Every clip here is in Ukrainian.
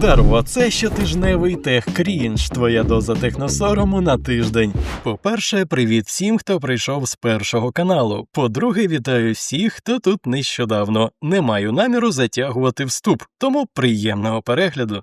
Даро, це щотижневий тех крінж, твоя доза техносорому на тиждень. По-перше, привіт всім, хто прийшов з першого каналу. По-друге, вітаю всіх, хто тут нещодавно. Не маю наміру затягувати вступ, тому приємного перегляду.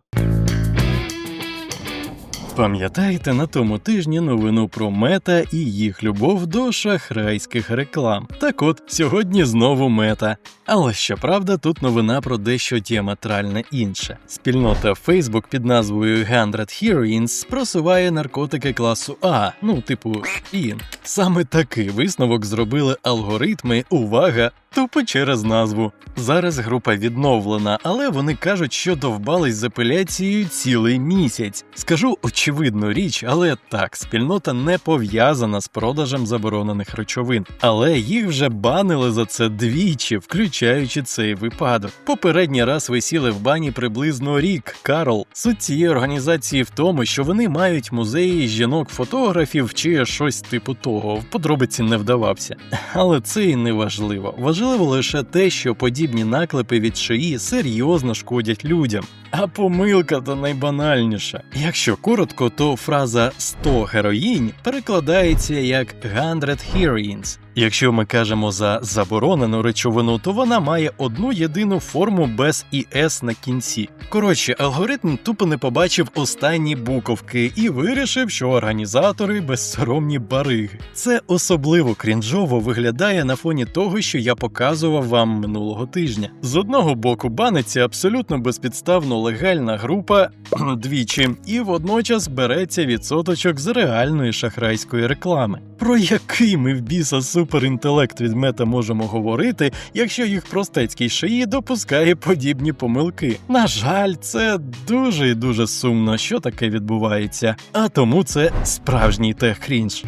Пам'ятаєте на тому тижні новину про мета і їх любов до шахрайських реклам? Так от сьогодні знову мета. Але щоправда, тут новина про дещо діаметральне інше. Спільнота Facebook під назвою 100 Heroines просуває наркотики класу А, ну типу ін. Саме такий висновок зробили алгоритми. Увага! Тупо через назву. Зараз група відновлена, але вони кажуть, що довбались з апеляцією цілий місяць. Скажу очевидну річ, але так, спільнота не пов'язана з продажем заборонених речовин, але їх вже банили за це двічі, включаючи цей випадок. Попередній раз висіли в бані приблизно рік. Карл суть цієї організації в тому, що вони мають музеї жінок-фотографів чи щось типу того. В подробиці не вдавався. Але це і не важливо. Важливо лише те, що подібні наклепи від шиї серйозно шкодять людям. А помилка то найбанальніша. Якщо коротко, то фраза 100 героїнь перекладається як 100 heroines. Якщо ми кажемо за заборонену речовину, то вона має одну єдину форму без іс на кінці. Коротше, алгоритм тупо не побачив останні буковки і вирішив, що організатори безсоромні бариги. Це особливо крінжово виглядає на фоні того, що я показував вам минулого тижня. З одного боку, баниться абсолютно безпідставно легальна група двічі, і водночас береться відсоточок з реальної шахрайської реклами. Про який ми в біса суперінтелект від мета можемо говорити, якщо їх простецький шиї допускає подібні помилки? На жаль, це дуже і дуже сумно, що таке відбувається. А тому це справжній тех-крінж.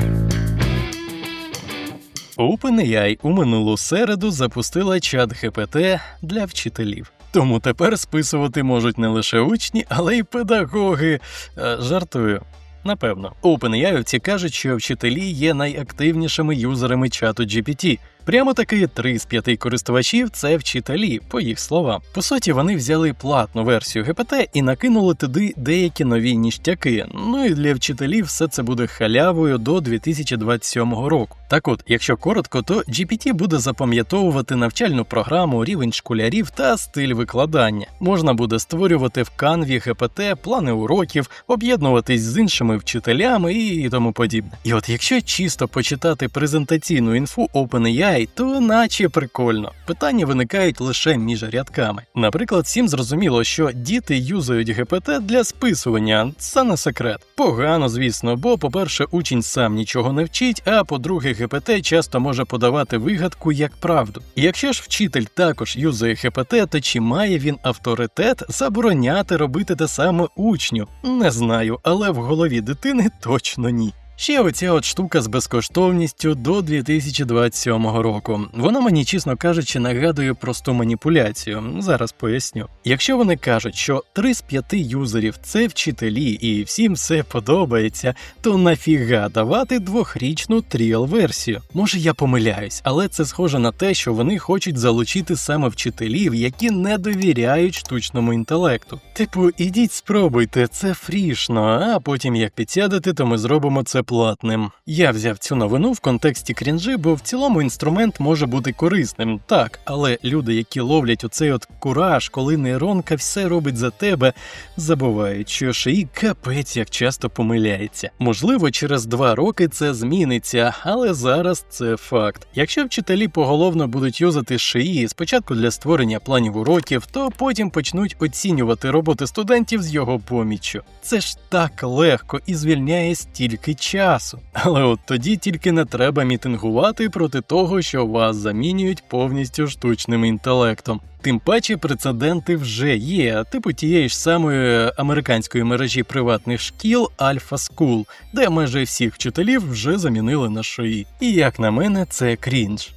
OpenAI у минулу середу запустила чат GPT для вчителів. Тому тепер списувати можуть не лише учні, але й педагоги. Е, Жартую. Напевно, OpenAI кажуть, що вчителі є найактивнішими юзерами чату GPT. Прямо таки три з п'яти користувачів це вчителі, по їх словам. По суті, вони взяли платну версію GPT і накинули туди деякі нові ніштяки. Ну і для вчителів все це буде халявою до 2027 року. Так от, якщо коротко, то GPT буде запам'ятовувати навчальну програму, рівень школярів та стиль викладання. Можна буде створювати в канві GPT плани уроків, об'єднуватись з іншими вчителями і тому подібне. І от якщо чисто почитати презентаційну інфу OpenAI, то наче прикольно. Питання виникають лише між рядками. Наприклад, всім зрозуміло, що діти юзають GPT для списування, це не секрет. Погано, звісно, бо, по-перше, учень сам нічого не вчить, а по-друге, ГПТ часто може подавати вигадку як правду. І якщо ж вчитель також юзає ГПТ, то чи має він авторитет забороняти робити те саме учню? Не знаю, але в голові дитини точно ні. Ще оця от штука з безкоштовністю до 2027 року. Вона мені, чесно кажучи, нагадує просту маніпуляцію. Зараз поясню. Якщо вони кажуть, що 3 з 5 юзерів це вчителі і всім все подобається, то нафіга давати двохрічну тріал-версію. Може я помиляюсь, але це схоже на те, що вони хочуть залучити саме вчителів, які не довіряють штучному інтелекту. Типу, ідіть спробуйте, це фрішно, а потім як підсядете, то ми зробимо це платним. Я взяв цю новину в контексті крінжи, бо в цілому інструмент може бути корисним, так, але люди, які ловлять оцей от кураж, коли нейронка все робить за тебе, забувають, що шиї капець як часто помиляється. Можливо, через два роки це зміниться, але зараз це факт. Якщо вчителі поголовно будуть юзати шиї спочатку для створення планів уроків, то потім почнуть оцінювати роботи студентів з його поміччю. Це ж так легко і звільняє стільки часу. Але от тоді тільки не треба мітингувати проти того, що вас замінюють повністю штучним інтелектом. Тим паче прецеденти вже є, типу тієї ж самої американської мережі приватних шкіл Alpha School, де майже всіх вчителів вже замінили на шиї. І як на мене, це крінж.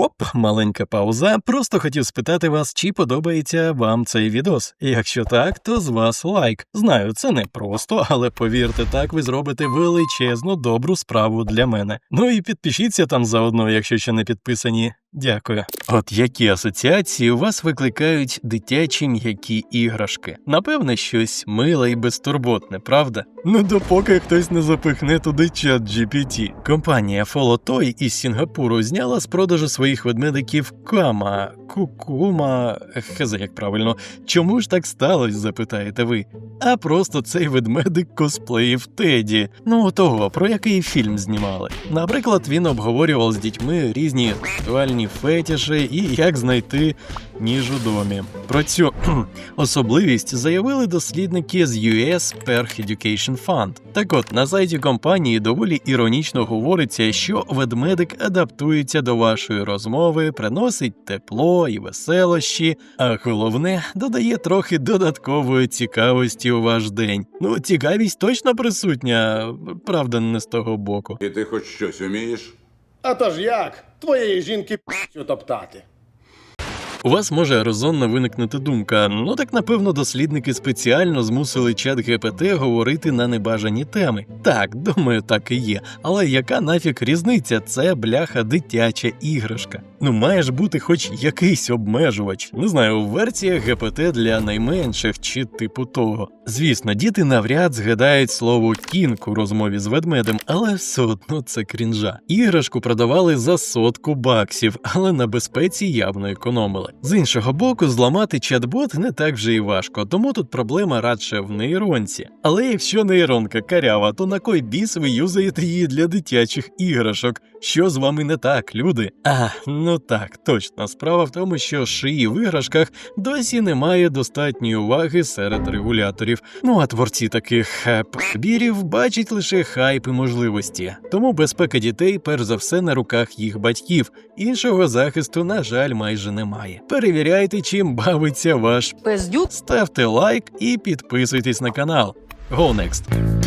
Оп, маленька пауза. Просто хотів спитати вас, чи подобається вам цей відос. Якщо так, то з вас лайк. Знаю, це не просто, але повірте, так ви зробите величезну добру справу для мене. Ну і підпишіться там заодно, якщо ще не підписані. Дякую. От які асоціації у вас викликають дитячі м'які іграшки? Напевне, щось миле і безтурботне, правда? Ну допоки хтось не запихне туди чат GPT. Компанія Follow Toy із Сінгапуру зняла з продажу своїх ведмедиків Кама, Кукума, хз як правильно. Чому ж так сталося, запитаєте ви? А просто цей ведмедик косплеїв Теді. Ну того, про який фільм знімали. Наприклад, він обговорював з дітьми різні актуальні фетіші і як знайти ніж у домі. Про цю особливість заявили дослідники з US Perth Education Fund. Так от на сайті компанії доволі іронічно говориться, що ведмедик адаптується до вашої розмови, приносить тепло і веселощі, а головне додає трохи додаткової цікавості у ваш день. Ну, цікавість точно присутня, правда, не з того боку. І ти хоч щось умієш? А то ж як? Твоєї жінки п***ю топтати. У вас може резонно виникнути думка: ну так напевно дослідники спеціально змусили чат ГПТ говорити на небажані теми. Так, думаю, так і є. Але яка нафіг різниця? Це бляха дитяча іграшка. Ну має ж бути хоч якийсь обмежувач. Не знаю, в версіях ГПТ для найменших чи типу того. Звісно, діти навряд згадають слово кінг у розмові з ведмедем, але все одно це крінжа. Іграшку продавали за сотку баксів, але на безпеці явно економили. З іншого боку, зламати чат-бот не так вже і важко, тому тут проблема радше в нейронці. Але якщо нейронка карява, то на кой біс ви юзаєте її для дитячих іграшок? Що з вами не так, люди? А, ну так, точно. Справа в тому, що шиї в іграшках досі немає достатньої уваги серед регуляторів. Ну а творці таких е, бачать лише хайп і можливості. Тому безпека дітей, перш за все, на руках їх батьків. Іншого захисту, на жаль, майже немає. Перевіряйте, чим бавиться ваш Пиздюк. Ставте лайк і підписуйтесь на канал. Go next!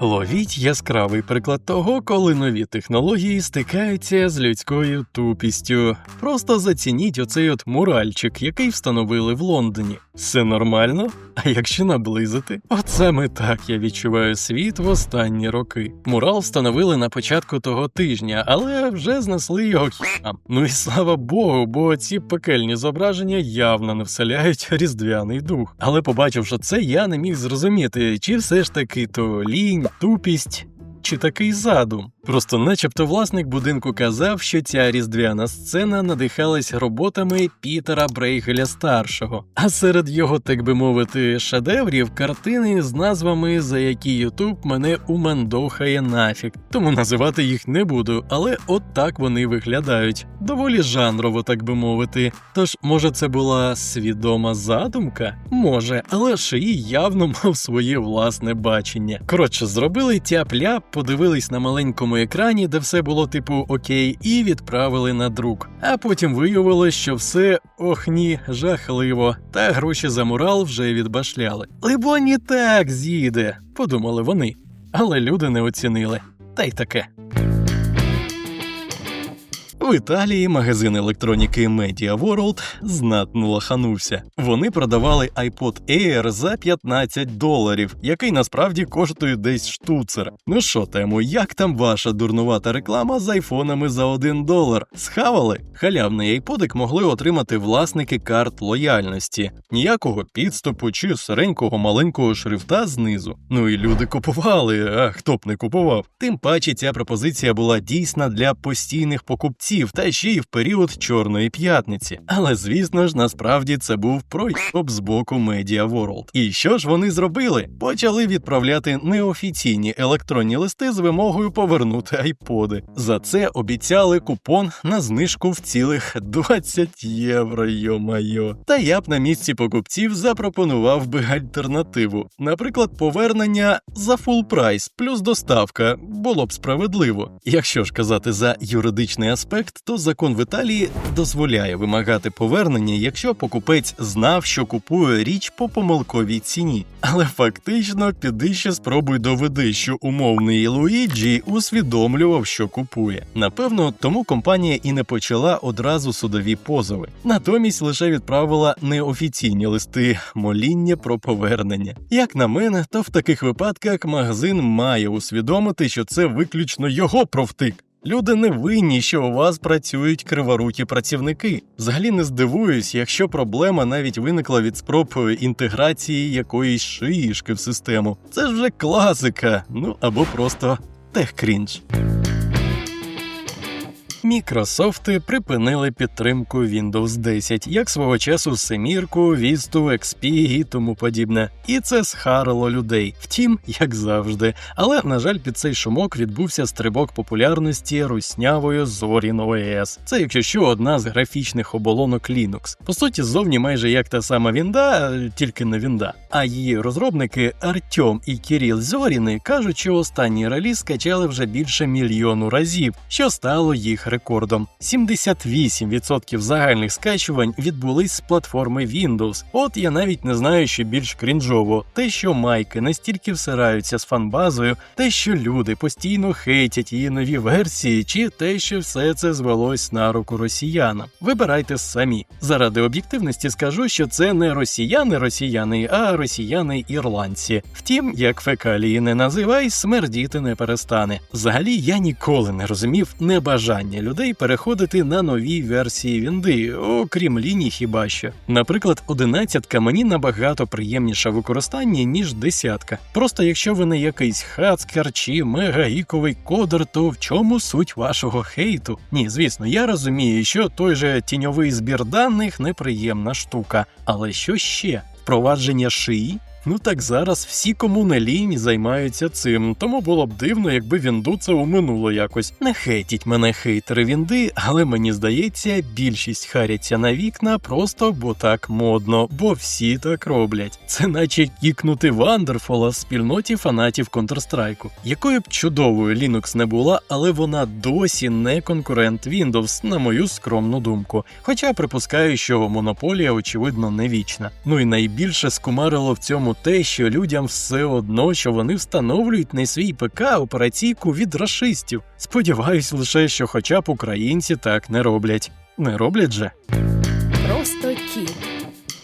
Ловіть яскравий приклад того, коли нові технології стикаються з людською тупістю. Просто зацініть оцей от муральчик, який встановили в Лондоні. Все нормально? А якщо наблизити? От саме так я відчуваю світ в останні роки. Мурал встановили на початку того тижня, але вже знесли його хіам. Ну і слава Богу, бо ці пекельні зображення явно не вселяють різдвяний дух. Але побачивши це, я не міг зрозуміти, чи все ж таки то лінь, тупість. Чи такий задум? Просто, начебто, власник будинку казав, що ця різдвяна сцена надихалась роботами Пітера Брейгеля старшого, а серед його, так би мовити, шедеврів картини з назвами, за які Ютуб мене умандохає нафіг. Тому називати їх не буду, але от так вони виглядають. Доволі жанрово, так би мовити. Тож, може, це була свідома задумка? Може, але Шиї явно мав своє власне бачення. Коротше, зробили тяп-ляп, подивились на маленькому екрані, де все було типу окей, і відправили на друк. А потім виявилось, що все ох ні, жахливо, та гроші за мурал вже відбашляли. Либо не так з'їде, подумали вони. Але люди не оцінили. Та й таке. В Італії магазин електроніки Media World знатно лаханувся. Вони продавали iPod Air за 15 доларів, який насправді коштує десь штуцер. Ну що, тему, як там ваша дурнувата реклама з айфонами за 1 долар? Схавали? Халявний айподик могли отримати власники карт лояльності. Ніякого підступу чи сиренького маленького шрифта знизу. Ну і люди купували, а хто б не купував. Тим паче ця пропозиція була дійсна для постійних покупців та ще й в період Чорної п'ятниці. Але звісно ж, насправді це був пройоб з боку Media World. І що ж вони зробили? Почали відправляти неофіційні електронні листи з вимогою повернути айподи. За це обіцяли купон на знижку в цілих 20 євро. Йо-майо. Та я б на місці покупців запропонував би альтернативу. Наприклад, повернення за фул прайс плюс доставка було б справедливо. Якщо ж казати за юридичний аспект, факт, то закон в Італії дозволяє вимагати повернення, якщо покупець знав, що купує річ по помилковій ціні. Але фактично піди ще спробуй доведи, що умовний Луїджі усвідомлював, що купує. Напевно, тому компанія і не почала одразу судові позови. Натомість лише відправила неофіційні листи моління про повернення. Як на мене, то в таких випадках магазин має усвідомити, що це виключно його провтик. Люди не винні, що у вас працюють криворукі працівники. Взагалі не здивуюсь, якщо проблема навіть виникла від спроб інтеграції якоїсь шишки в систему. Це ж вже класика, ну або просто техкрінж. Мікрософти припинили підтримку Windows 10, як свого часу Семірку, Vista, XP і тому подібне. І це схарило людей. Втім, як завжди. Але, на жаль, під цей шумок відбувся стрибок популярності руснявою Zorin OS. Це, якщо що, одна з графічних оболонок Linux. По суті, зовні майже як та сама Вінда, тільки не Вінда. А її розробники Артем і Кіріл Зоріни кажуть, що останній реліз скачали вже більше мільйону разів, що стало їх рекордом. 78% загальних скачувань відбулись з платформи Windows. От я навіть не знаю, що більш крінжово. Те, що майки настільки всираються з фанбазою, те, що люди постійно хейтять її нові версії, чи те, що все це звелось на руку росіянам. Вибирайте самі. Заради об'єктивності скажу, що це не росіяни-росіяни, а росіяни-ірландці. Втім, як фекалії не називай, смердіти не перестане. Взагалі я ніколи не розумів небажання людей переходити на нові версії Вінди, окрім ліній хіба що. Наприклад, одинадцятка мені набагато приємніша в використанні, ніж десятка. Просто якщо ви не якийсь хацкер чи мегагіковий кодер, то в чому суть вашого хейту? Ні, звісно, я розумію, що той же тіньовий збір даних неприємна штука. Але що ще? Впровадження шиї? Ну так зараз всі, кому не лінь, займаються цим, тому було б дивно, якби Вінду це уминуло якось. Не хейтіть мене хейтери Вінди, але мені здається, більшість харяться на вікна просто бо так модно, бо всі так роблять. Це наче кікнути Вандерфола спільноті фанатів Counter-Strike. Якою б чудовою Linux не була, але вона досі не конкурент Windows, на мою скромну думку. Хоча припускаю, що монополія, очевидно, не вічна. Ну і найбільше скумарило в цьому те, що людям все одно, що вони встановлюють на свій ПК операційку від рашистів. Сподіваюсь лише, що хоча б українці так не роблять. Не роблять же. Просто кіт.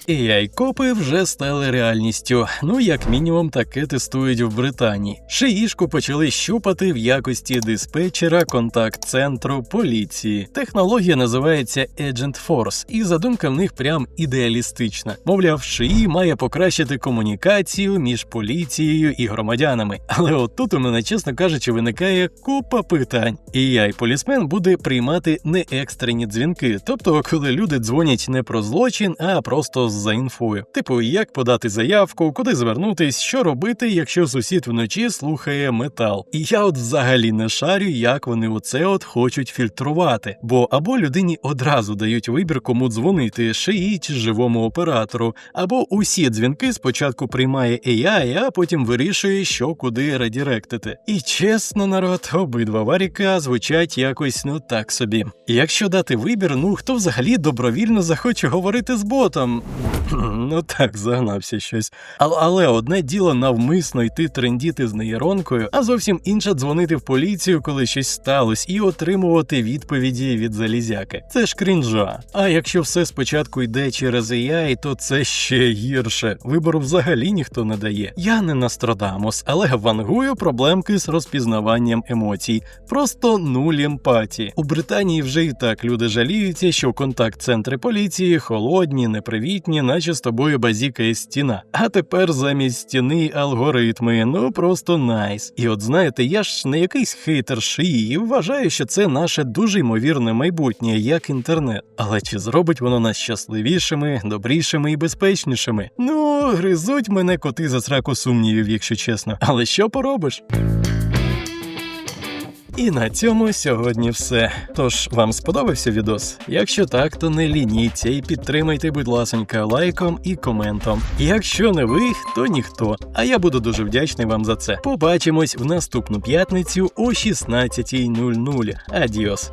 AI-копи вже стали реальністю. Ну, як мінімум, таке тестують в Британії. Шиїшку почали щупати в якості диспетчера контакт-центру поліції. Технологія називається Agent Force, і задумка в них прям ідеалістична. Мовляв, шиї має покращити комунікацію між поліцією і громадянами. Але от тут у мене, чесно кажучи, виникає купа питань. ai полісмен буде приймати не екстрені дзвінки, тобто, коли люди дзвонять не про злочин, а просто за інфою. Типу, як подати заявку, куди звернутись, що робити, якщо сусід вночі слухає метал. І я от взагалі не шарю, як вони оце от хочуть фільтрувати. Бо або людині одразу дають вибір, кому дзвонити, шиї чи живому оператору, або усі дзвінки спочатку приймає AI, а потім вирішує, що куди редіректити. І чесно, народ, обидва варіка звучать якось ну так собі. Якщо дати вибір, ну хто взагалі добровільно захоче говорити з ботом? Ну так, загнався щось. А- але одне діло навмисно йти трендіти з нейронкою, а зовсім інше дзвонити в поліцію, коли щось сталося, і отримувати відповіді від залізяки. Це ж крінжа. А якщо все спочатку йде через AI, то це ще гірше. Вибору взагалі ніхто не дає. Я не Нострадамус, але вангую проблемки з розпізнаванням емоцій. Просто нуль емпатії. У Британії вже і так люди жаліються, що контакт-центри поліції холодні, непривітні, наче з тобою базікає стіна. А тепер замість стіни алгоритми, ну просто найс. І от знаєте, я ж не якийсь хейтер шиї і вважаю, що це наше дуже ймовірне майбутнє, як інтернет. Але чи зробить воно нас щасливішими, добрішими і безпечнішими? Ну, гризуть мене коти за сраку сумнівів, якщо чесно. Але що поробиш? І на цьому сьогодні все. Тож вам сподобався відос? Якщо так, то не лініться і підтримайте, будь ласонька, лайком і коментом. Якщо не ви, то ніхто. А я буду дуже вдячний вам за це. Побачимось в наступну п'ятницю о 16.00. Адіос.